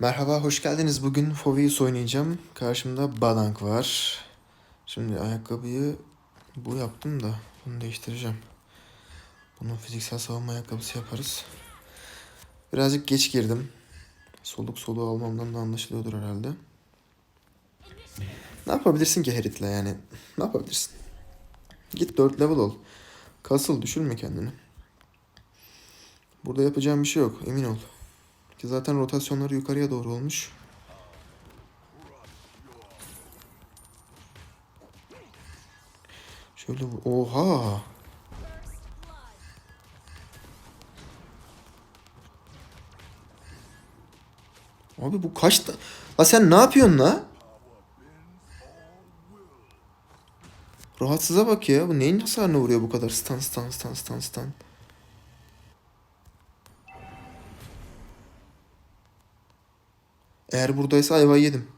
Merhaba, hoş geldiniz. Bugün Fovius oynayacağım. Karşımda Balank var. Şimdi ayakkabıyı bu yaptım da bunu değiştireceğim. Bunu fiziksel savunma ayakkabısı yaparız. Birazcık geç girdim. Soluk soluğu almamdan da anlaşılıyordur herhalde. Ne yapabilirsin ki Herit'le yani? Ne yapabilirsin? Git 4 level ol. Kasıl düşürme kendini. Burada yapacağım bir şey yok emin ol. Ki zaten rotasyonları yukarıya doğru olmuş. Şöyle oha. Abi bu kaç da... La sen ne yapıyorsun la? Rahatsıza bak ya. Bu neyin hasarına vuruyor bu kadar? Stun stun stun stun stun. Eğer buradaysa ayvayı yedim.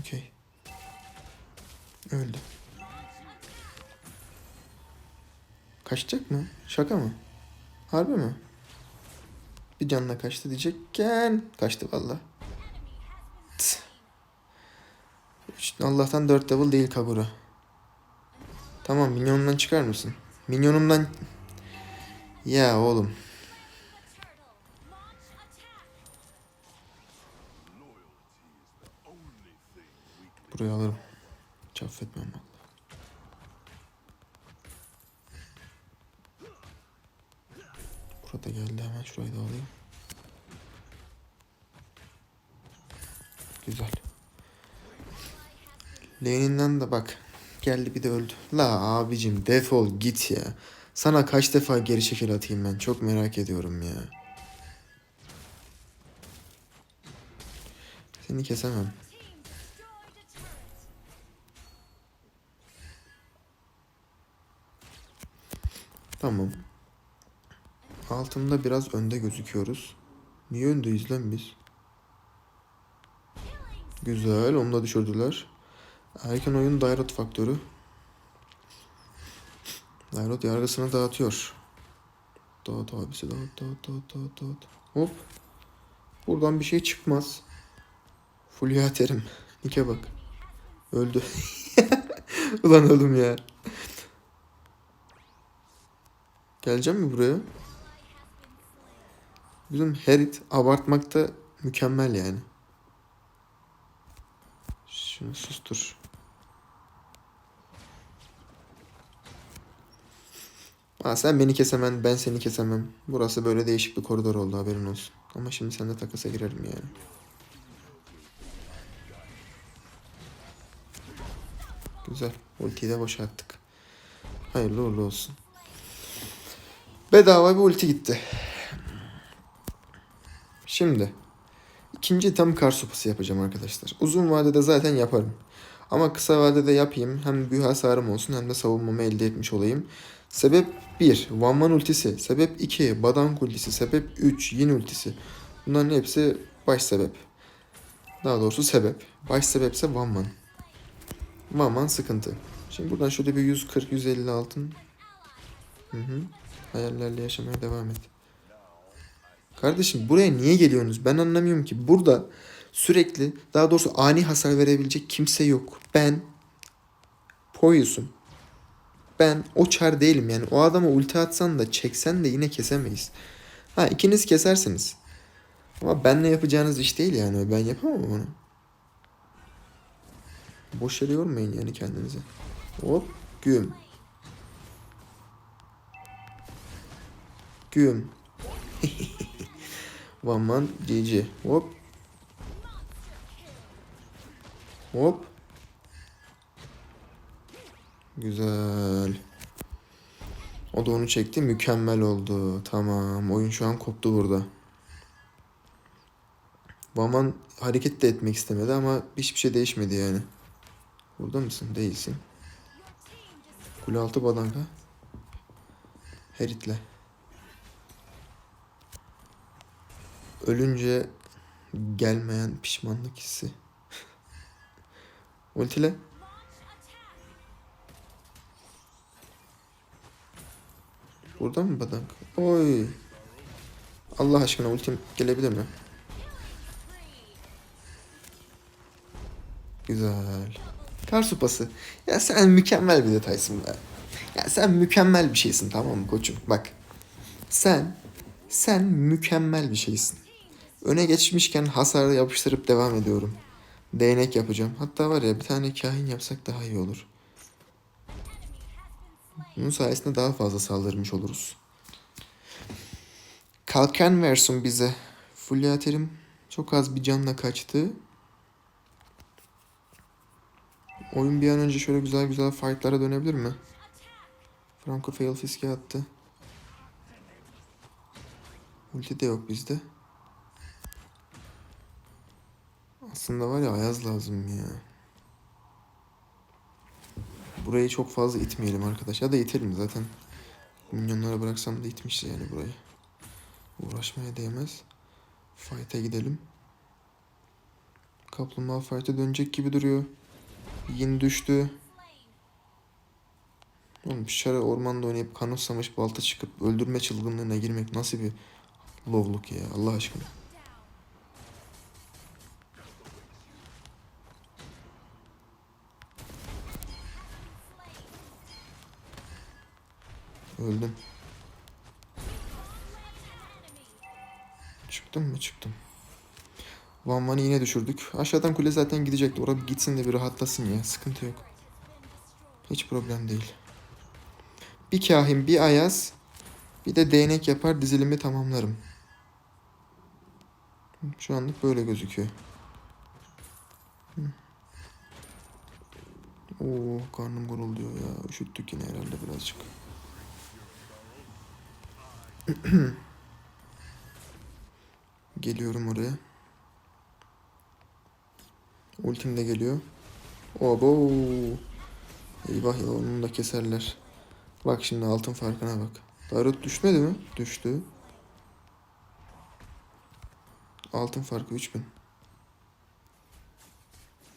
Okey. Öldü. Kaçacak mı? Şaka mı? Harbi mi? Bir canla kaçtı diyecekken kaçtı valla. Allah'tan 4 level değil Kagura. Tamam minyonumdan çıkar mısın? Minyonumdan... Ya oğlum. Burayı alırım. Hiç affetmem valla. Burada geldi hemen şurayı da alayım. Güzel. Lane'inden de bak. Geldi bir de öldü. La abicim defol git ya. Sana kaç defa geri şekil atayım ben. Çok merak ediyorum ya. Seni kesemem. Tamam. Altında biraz önde gözüküyoruz. Niye öndeyiz lan biz? Güzel. Onu da düşürdüler. Erken oyun Dairot faktörü. Dairot yargısını dağıtıyor. Dağıt abisi dağıt dağıt dağıt dağıt dağıt. Hop. Buradan bir şey çıkmaz. Fulya terim. Nike bak. Öldü. Ulan öldüm ya. Geleceğim mi buraya? Bizim Herit abartmakta mükemmel yani. Şunu sustur. Aa, sen beni kesemen, ben seni kesemem. Burası böyle değişik bir koridor oldu haberin olsun. Ama şimdi sen de takasa girerim yani. Güzel. Ultiyi de boşalttık. Hayırlı uğurlu olsun. Bedava bir ulti gitti. Şimdi ikinci tam kar sopası yapacağım arkadaşlar. Uzun vadede zaten yaparım. Ama kısa vadede yapayım. Hem büyü hasarım olsun hem de savunmamı elde etmiş olayım. Sebep 1. One Man ultisi. Sebep 2. Badank ultisi. Sebep 3. Yin ultisi. Bunların hepsi baş sebep. Daha doğrusu sebep. Baş sebepse One Man. One Man sıkıntı. Şimdi buradan şöyle bir 140-150 altın. Hı hı. Hayallerle yaşamaya devam et. Kardeşim buraya niye geliyorsunuz? Ben anlamıyorum ki. Burada sürekli daha doğrusu ani hasar verebilecek kimse yok. Ben Poyus'um. Ben o çar değilim yani. O adama ulti atsan da çeksen de yine kesemeyiz. Ha ikiniz kesersiniz. Ama benle yapacağınız iş değil yani. Ben yapamam onu. Boş yere yormayın yani kendinize. Hop güm. Güm. One man GG. Hop. Hop. Güzel. O da onu çekti. Mükemmel oldu. Tamam. Oyun şu an koptu burada. Vaman hareket de etmek istemedi ama hiçbir şey değişmedi yani. Burada mısın? Değilsin. Kule altı badanka. Herit'le. Ölünce gelmeyen pişmanlık hissi. Ultile. Burada mı badank? Oy. Allah aşkına ultim gelebilir mi? Güzel. Kar supası. Ya sen mükemmel bir detaysın be. Ya sen mükemmel bir şeysin tamam mı koçum? Bak. Sen sen mükemmel bir şeysin. Öne geçmişken hasarı yapıştırıp devam ediyorum. Değnek yapacağım. Hatta var ya bir tane kahin yapsak daha iyi olur. Bunun sayesinde daha fazla saldırmış oluruz. Kalkan versin bize. Fulya Terim çok az bir canla kaçtı. Oyun bir an önce şöyle güzel güzel fightlara dönebilir mi? Franco fail fiske attı. Ulti de yok bizde. Aslında var ya Ayaz lazım ya. Burayı çok fazla itmeyelim arkadaş. Ya da itelim zaten. Minyonlara bıraksam da itmiş yani burayı. Uğraşmaya değmez. Fight'e gidelim. Kaplumbağa fight'e dönecek gibi duruyor. Yin düştü. Oğlum şara ormanda oynayıp kanoslamış balta çıkıp öldürme çılgınlığına girmek nasıl bir lovluk ya Allah aşkına. Öldüm. Çıktım mı? Çıktım. Van Van'ı yine düşürdük. Aşağıdan kule zaten gidecekti. Oraya bir gitsin de bir rahatlasın ya. Sıkıntı yok. Hiç problem değil. Bir kahin, bir ayaz, bir de değnek yapar dizilimi tamamlarım. Şu anlık böyle gözüküyor. Oo karnım gurulduyor ya. Üşüttük yine herhalde birazcık. Geliyorum oraya. Ultim de geliyor. Obo. Eyvah ya onu da keserler. Bak şimdi altın farkına bak. Darut düşmedi mi? Düştü. Altın farkı 3000.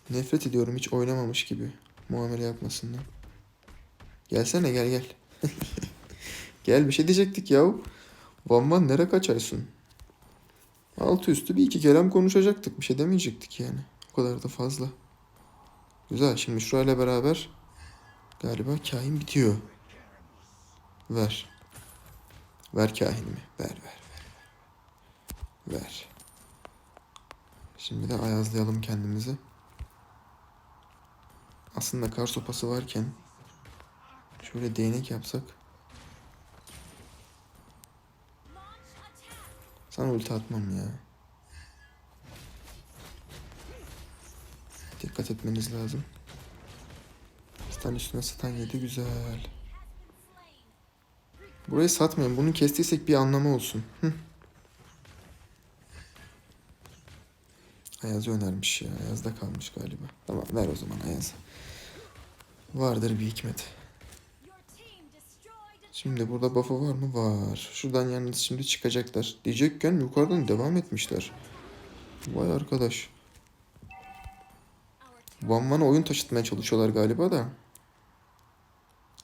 Nefret ediyorum hiç oynamamış gibi. Muamele yapmasından. Gelsene gel gel. gel bir şey diyecektik yahu. Van Van nere kaçarsın? Altı üstü bir iki kelam konuşacaktık. Bir şey demeyecektik yani. O kadar da fazla. Güzel. Şimdi şurayla beraber galiba kahin bitiyor. Ver. Ver kahinimi. Ver ver ver. Ver. Şimdi de ayazlayalım kendimizi. Aslında kar sopası varken şöyle değnek yapsak. Sana ulti atmam ya. Dikkat etmeniz lazım. Stun üstüne stun yedi güzel. Burayı satmayın. Bunu kestiysek bir anlamı olsun. Hı. Önermiş ya. Ayaz'da kalmış galiba. Tamam ver o zaman Ayaz'a. Vardır bir hikmet. Şimdi burada buff'ı var mı? Var. Şuradan yalnız şimdi çıkacaklar. Diyecekken yukarıdan devam etmişler. Vay arkadaş. Van Van'a oyun taşıtmaya çalışıyorlar galiba da.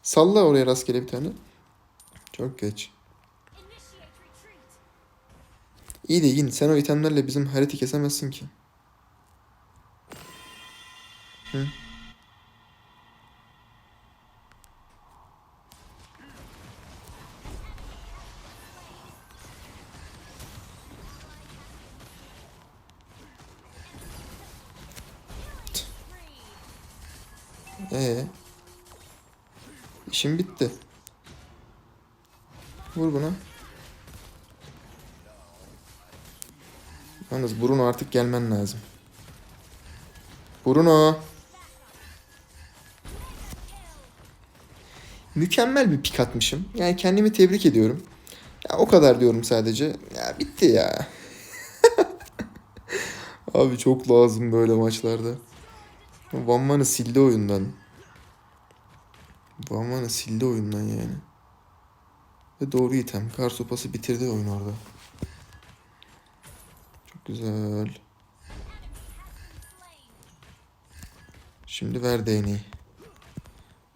Salla oraya rastgele bir tane. Çok geç. İyi de Yin sen o itemlerle bizim hariti kesemezsin ki. Hı? Ee, işim bitti. Vur buna. Yalnız Bruno artık gelmen lazım. Bruno. Mükemmel bir pik atmışım. Yani kendimi tebrik ediyorum. Ya o kadar diyorum sadece. Ya bitti ya. Abi çok lazım böyle maçlarda. Van Man'ı sildi oyundan. Van Man'ı sildi oyundan yani. Ve doğru item. Kar sopası bitirdi oyun orada. Çok güzel. Şimdi ver değneği.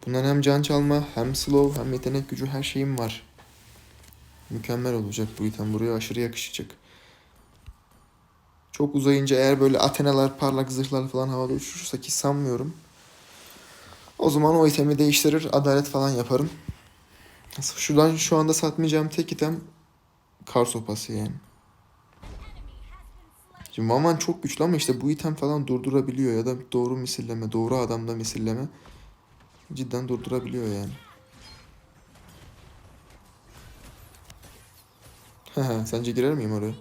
Bundan hem can çalma, hem slow, hem yetenek gücü her şeyim var. Mükemmel olacak bu item. Buraya aşırı yakışacak. Çok uzayınca eğer böyle Atenalar, parlak zırhlar falan havada uçuşursa ki sanmıyorum. O zaman o itemi değiştirir, adalet falan yaparım. Şuradan şu anda satmayacağım tek item kar sopası yani. Şimdi Maman çok güçlü ama işte bu item falan durdurabiliyor ya da doğru misilleme, doğru adamda misilleme cidden durdurabiliyor yani. Sence girer miyim oraya?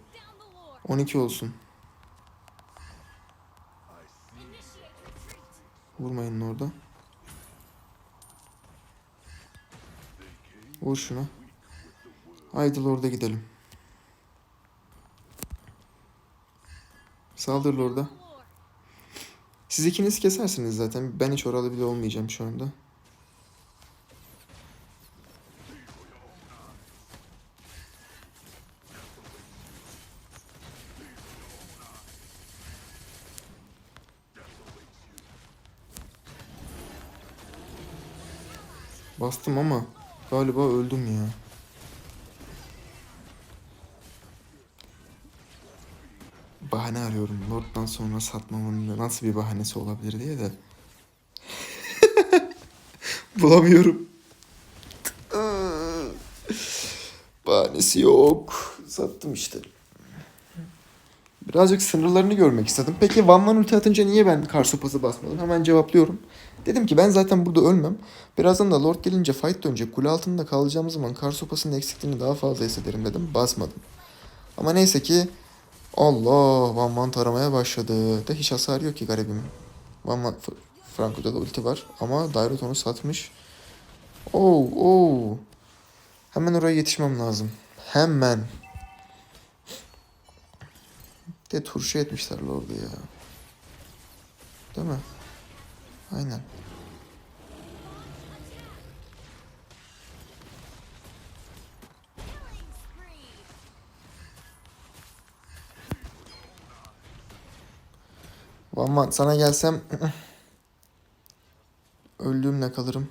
12 olsun. Vurmayın orada. Vur şuna. Haydi orada gidelim. Saldır orada. Siz ikiniz kesersiniz zaten. Ben hiç oralı bile olmayacağım şu anda. Bastım ama galiba öldüm ya. Bahane arıyorum. Lord'dan sonra satmamın nasıl bir bahanesi olabilir diye de. Bulamıyorum. Bahanesi yok. Sattım işte. Birazcık sınırlarını görmek istedim. Peki Van Van ulti atınca niye ben kar sopası basmadım? Hemen cevaplıyorum. Dedim ki ben zaten burada ölmem. Birazdan da Lord gelince fight dönecek. Kule altında kalacağımız zaman kar sopasının eksikliğini daha fazla hissederim dedim. Basmadım. Ama neyse ki Allah Van Van taramaya başladı. De hiç hasar yok ki garibim. Van Van Franco'da da ulti var. Ama Dairot onu satmış. Oo, oo. Hemen oraya yetişmem lazım. Hemen. De turşu etmişler Lord'u ya. Değil mi? Aynen. Vaman sana gelsem öldüğümle kalırım.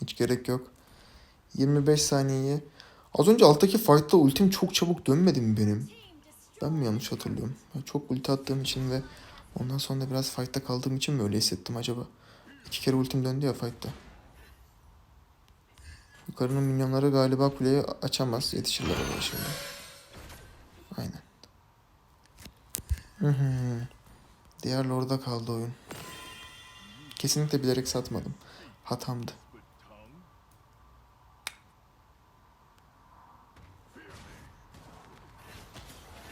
Hiç gerek yok. 25 saniyeyi. Az önce alttaki fight'ta ultim çok çabuk dönmedi mi benim? Ben mi yanlış hatırlıyorum? Çok ulti attığım için ve ondan sonra da biraz fight'ta kaldığım için mi öyle hissettim acaba? İki kere ultim döndü ya fight'ta. Yukarının minyonları galiba kuleyi açamaz. Yetişirler oraya şimdi. Aynen. Hı hı. Diğer Lord'a kaldı oyun. Kesinlikle bilerek satmadım. Hatamdı.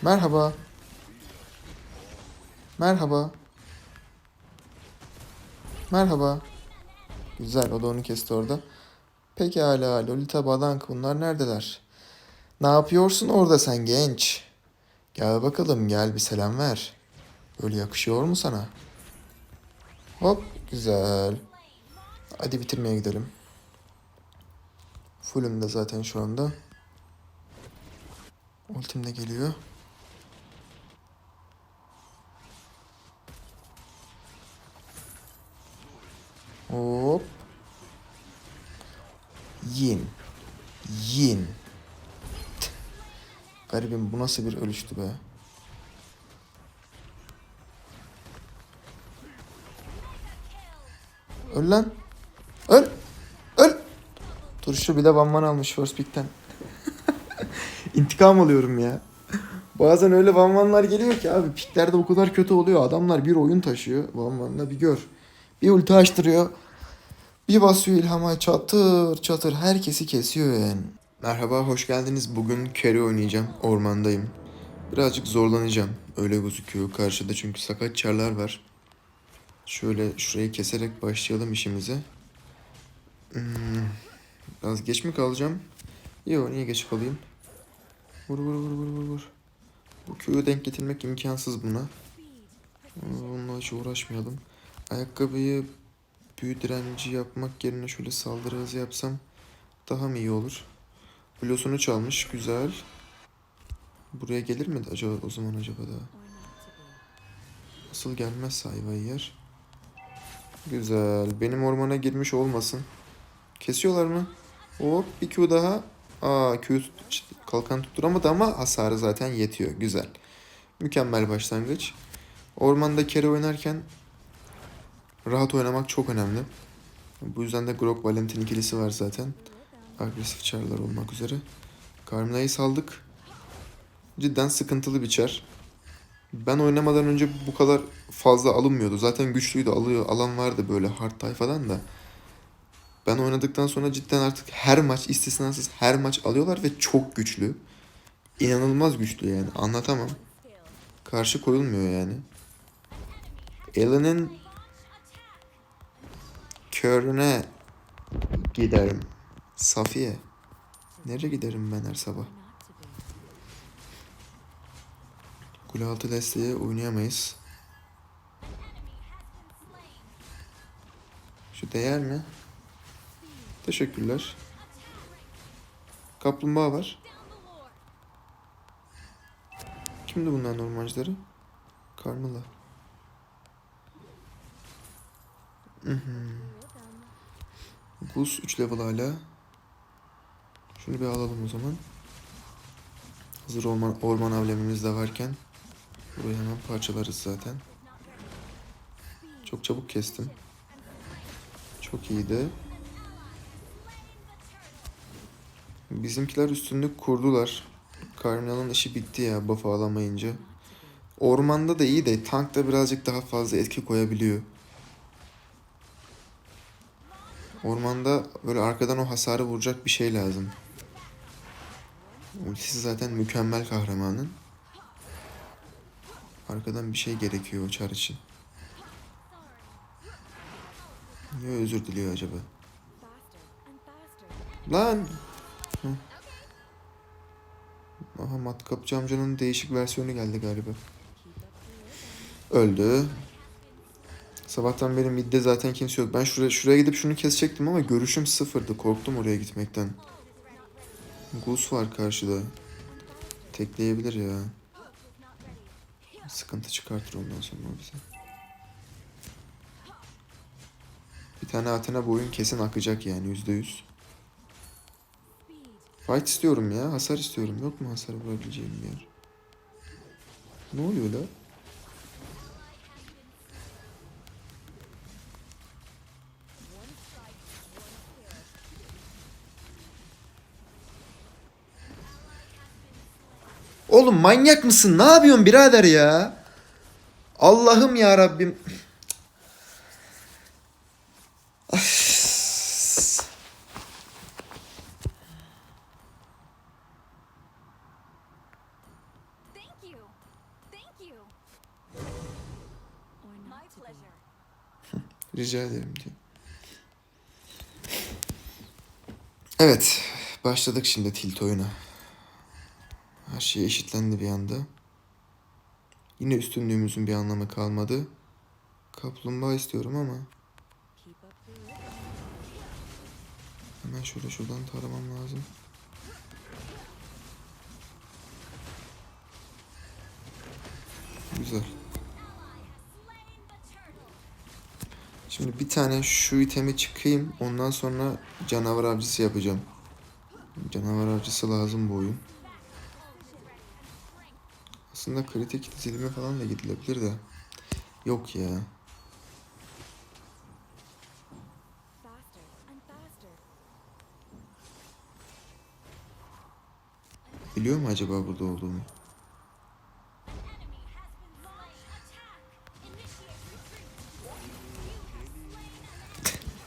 Merhaba. Merhaba. Merhaba. Güzel o da onu kesti orada. Pekala Lolita Badank bunlar neredeler? Ne yapıyorsun orada sen genç? Gel bakalım gel bir selam ver. Öyle yakışıyor mu sana? Hop güzel. Hadi bitirmeye gidelim. Fullüm de zaten şu anda. Ultim de geliyor. Hop. Yin. Yin. Garibim bu nasıl bir ölüştü be. Öl lan. Öl. Öl. Turşu bir de banman almış first pick'ten. İntikam alıyorum ya. Bazen öyle vanvanlar geliyor ki abi piklerde o kadar kötü oluyor. Adamlar bir oyun taşıyor vanvanla bir gör. Bir ulti açtırıyor. Bir basıyor ilhama çatır çatır herkesi kesiyor yani. Merhaba hoş geldiniz. Bugün carry oynayacağım. Ormandayım. Birazcık zorlanacağım. Öyle gözüküyor. Karşıda çünkü sakat çarlar var. Şöyle şurayı keserek başlayalım işimize. Hmm, biraz geç mi kalacağım? Yok niye geç kalayım? Vur vur vur vur vur vur. Bu Q'yu denk getirmek imkansız buna. Bununla hiç uğraşmayalım. Ayakkabıyı büyü direnci yapmak yerine şöyle saldırı hızı yapsam daha mı iyi olur? Blosunu çalmış. Güzel. Buraya gelir mi acaba o zaman acaba da? Asıl gelmez ayvayı yer. Güzel. Benim ormana girmiş olmasın. Kesiyorlar mı? Hop bir Q daha. Aa Q kalkan tutturamadı ama hasarı zaten yetiyor. Güzel. Mükemmel başlangıç. Ormanda kere oynarken rahat oynamak çok önemli. Bu yüzden de Grok Valentin ikilisi var zaten. Agresif çarlar olmak üzere. Carmina'yı saldık. Cidden sıkıntılı bir çar. Ben oynamadan önce bu kadar fazla alınmıyordu. Zaten güçlüydü. Alıyor, alan vardı böyle hard tayfadan da. Ben oynadıktan sonra cidden artık her maç istisnasız her maç alıyorlar ve çok güçlü. İnanılmaz güçlü yani. Anlatamam. Karşı koyulmuyor yani. Alan'ın körüne giderim. Safiye. Nereye giderim ben her sabah? Kule altı desteği oynayamayız. Şu değer mi? Teşekkürler. Kaplumbağa var. Kimdi bunların ormancıları? Carmilla. Hı hı. 9. 3 level hala. Şunu bir alalım o zaman. Hazır orman, orman avlemimiz de varken burayı hemen parçalarız zaten. Çok çabuk kestim. Çok iyiydi. Bizimkiler üstünlük kurdular. Cardinal'ın işi bitti ya buff alamayınca. Ormanda da iyi de tankta birazcık daha fazla etki koyabiliyor. Ormanda böyle arkadan o hasarı vuracak bir şey lazım. Ultisi zaten mükemmel kahramanın. Arkadan bir şey gerekiyor o çar için. Niye özür diliyor acaba? Lan! Hı. Aha matkapçı amcanın değişik versiyonu geldi galiba. Öldü. Sabahtan beri midde zaten kimse yok. Ben şuraya, şuraya gidip şunu kesecektim ama görüşüm sıfırdı. Korktum oraya gitmekten. Gus var karşıda. Tekleyebilir ya. Sıkıntı çıkartır ondan sonra bize. Bir tane Athena bu oyun kesin akacak yani yüzde yüz. Fight istiyorum ya. Hasar istiyorum. Yok mu hasar vurabileceğim bir yer? Ne oluyor la? Oğlum manyak mısın? Ne yapıyorsun birader ya? Allah'ım ya Rabbim. Rica ederim diyor. Evet. Başladık şimdi tilt oyuna. Şey eşitlendi bir anda. Yine üstünlüğümüzün bir anlamı kalmadı. Kaplumbağa istiyorum ama hemen şöyle şuradan taramam lazım. Güzel. Şimdi bir tane şu itemi çıkayım. Ondan sonra canavar avcısı yapacağım. Canavar avcısı lazım bu oyun. Aslında kritik dizilimi falan da gidilebilir de. Yok ya. Biliyor mu acaba burada olduğumu?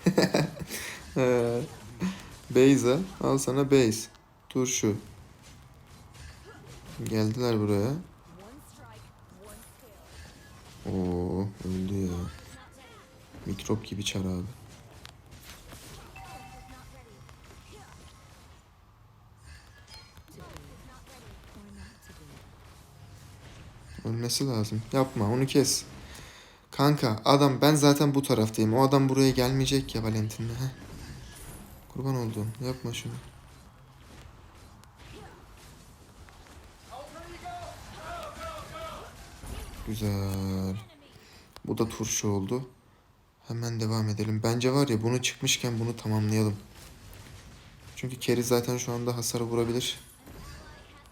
Ee, Beyza, al sana base. Turşu. Geldiler buraya. One strike, one kill. Oo, öldü ya. Mikrop gibi çar abi. Ölmesi lazım. Yapma onu kes. Kanka adam ben zaten bu taraftayım. O adam buraya gelmeyecek ya Valentin'le. Kurban oldum. Yapma şunu. Güzel. Bu da turşu oldu. Hemen devam edelim. Bence var ya bunu çıkmışken bunu tamamlayalım. Çünkü Kerry zaten şu anda hasar vurabilir.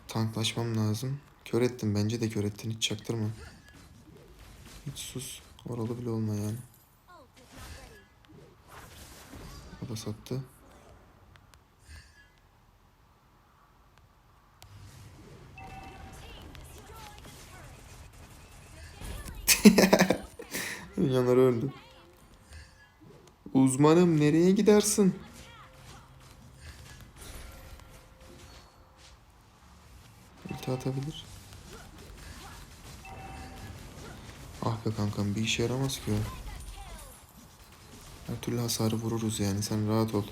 Tanklaşmam lazım. Kör ettim. Bence de kör ettin. Hiç çaktırma. Hiç sus. Oralı bile olma yani. O da sattı. Minyonlar öldü. Uzmanım nereye gidersin? Ulti atabilir. Ah be kankam bir işe yaramaz ki o. Her türlü hasarı vururuz yani sen rahat ol.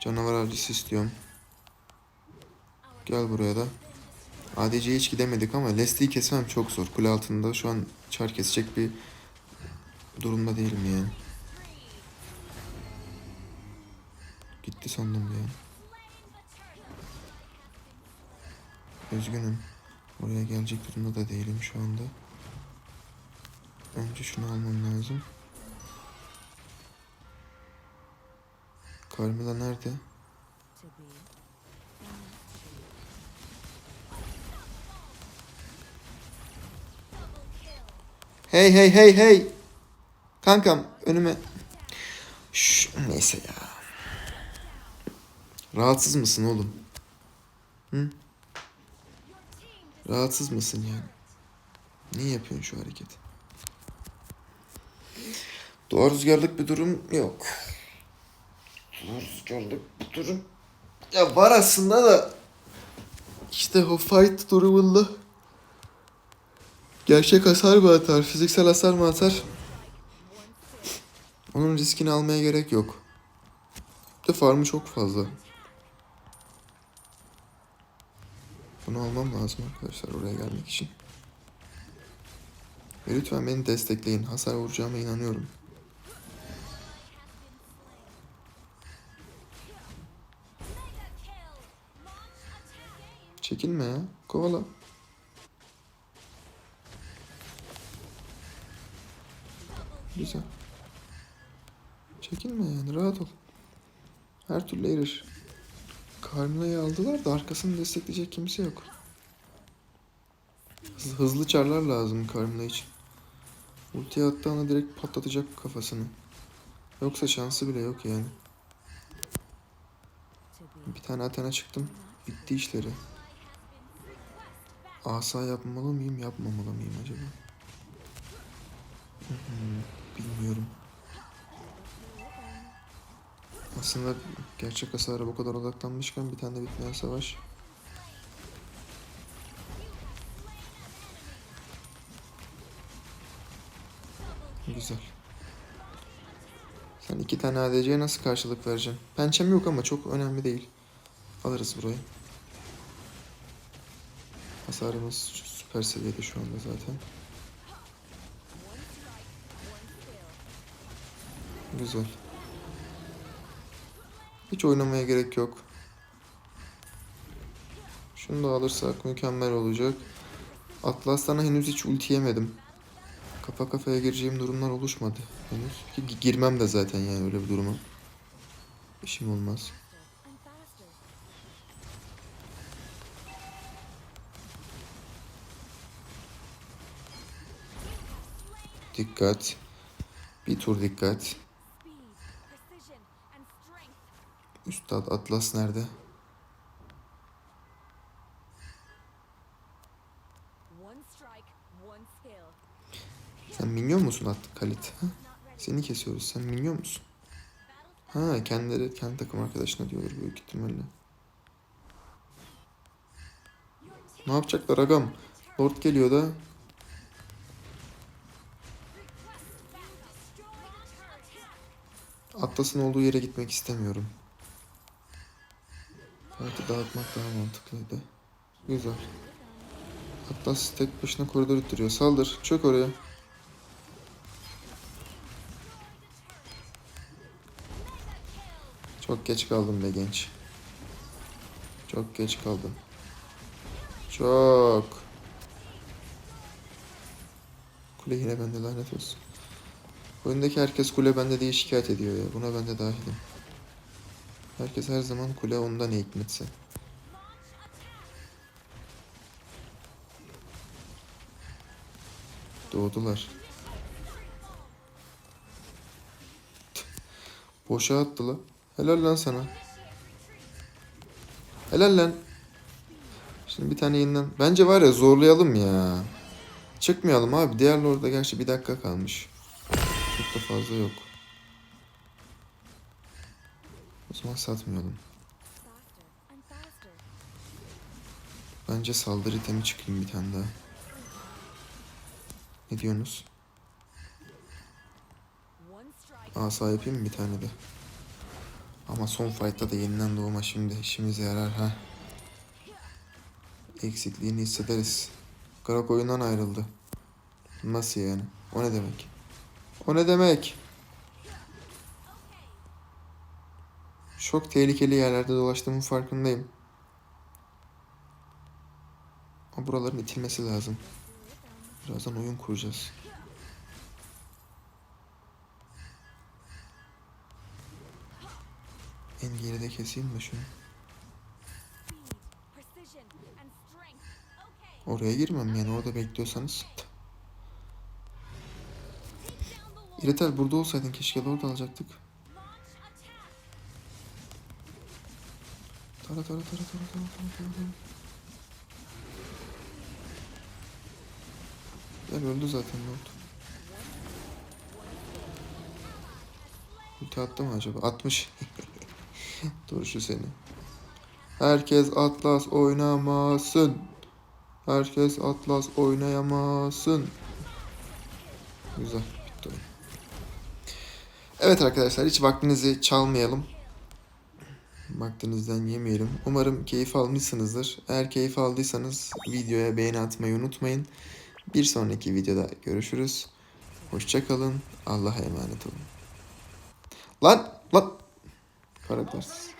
Canavar avcısı istiyorum. Gel buraya da. ADC'ye hiç gidemedik ama Leslie'yi kesmem çok zor. Kule altında şu an çar kesecek bir durumda değilim yani. Gitti sandım ya. Üzgünüm. Oraya gelecek durumda da değilim şu anda. Önce şunu almam lazım. Carmela nerede? Hey hey hey hey. Kankam önüme. Şş, neyse ya. Rahatsız mısın oğlum? Hı? Rahatsız mısın yani? Niye yapıyorsun şu hareketi? Doğa rüzgarlık bir durum yok. Doğa rüzgarlık bir durum. Ya var aslında da işte o fight durumunda gerçek hasar mı atar, fiziksel hasar mı atar? Onun riskini almaya gerek yok. De farmı çok fazla. Bunu almam lazım arkadaşlar oraya gelmek için. Ve lütfen beni destekleyin. Hasar vuracağıma inanıyorum. Çekinme ya. Kovala. Güzel. Çekinme yani rahat ol. Her türlü erir. Carmela'yı aldılar da arkasını destekleyecek kimse yok. Hız- hızlı çarlar lazım Carmela için. Ultiye attı ana direkt patlatacak kafasını. Yoksa şansı bile yok yani. Bir tane Athena çıktım. Bitti işleri. Asa yapmalı mıyım, yapmamalı mıyım acaba? Hmm, bilmiyorum. Aslında gerçek hasara bu kadar odaklanmışken bir tane de bitmeyen savaş. Güzel. Sen iki tane ADC'ye nasıl karşılık vereceksin? Pençem yok ama çok önemli değil. Alırız burayı. Hasarımız süper seviyede şu anda zaten. Güzel. Hiç oynamaya gerek yok. Şunu da alırsak mükemmel olacak. Atlas'tan henüz hiç ulti yemedim. Kafa kafaya gireceğim durumlar oluşmadı henüz. Ki gi- girmem de zaten yani öyle bir duruma. İşim olmaz. Dikkat. Bir tur dikkat. Üstad Atlas nerede? Sen minyon musun at Kalit? Ha? Seni kesiyoruz. Sen minyon musun? Ha kendileri kendi takım arkadaşına diyorlar büyük ihtimalle. Ne yapacaklar agam? Lord geliyor da. Atlas'ın olduğu yere gitmek istemiyorum. Belki dağıtmak daha mantıklıydı. Güzel. Atlas tek başına koridor ittiriyor. Saldır. Çök oraya. Çok geç kaldım be genç. Çok geç kaldım. Çok. Kule yine bende lanet olsun. Oyundaki herkes kule bende diye şikayet ediyor ya. Buna ben de dahilim. Herkes her zaman kule onda ne hikmetse. Doğdular. Boşa attı la. Helal lan sana. Helal lan. Şimdi bir tane yeniden. Bence var ya zorlayalım ya. Çıkmayalım abi. Diğer orada gerçi bir dakika kalmış. Çok da fazla yok. Zaman satmayalım. Bence saldırı itemi çıkayım bir tane daha. Ne diyorsunuz? Asa yapayım mı bir tane de? Ama son fight'ta da yeniden doğma şimdi işimize yarar ha. Eksikliğini hissederiz. Grok oyundan ayrıldı. Nasıl yani? O ne demek? O ne demek? Çok tehlikeli yerlerde dolaştığımın farkındayım. Ama buraların itilmesi lazım. Birazdan oyun kuracağız. En geride keseyim de şunu. Oraya girmem yani orada bekliyorsanız. İretel burada olsaydın keşke orada alacaktık. Tara tara tara tara tara tara tara. Gel öldü zaten ne oldu? Ulti attı mı acaba? Atmış. Duruşu seni. Herkes Atlas oynamasın. Herkes Atlas oynayamasın. Güzel. Bitti. Evet arkadaşlar hiç vaktinizi çalmayalım. Vaktinizden yemeyelim. Umarım keyif almışsınızdır. Eğer keyif aldıysanız videoya beğeni atmayı unutmayın. Bir sonraki videoda görüşürüz. Hoşçakalın. Allah'a emanet olun. Lan! Lan! Karaktersiz.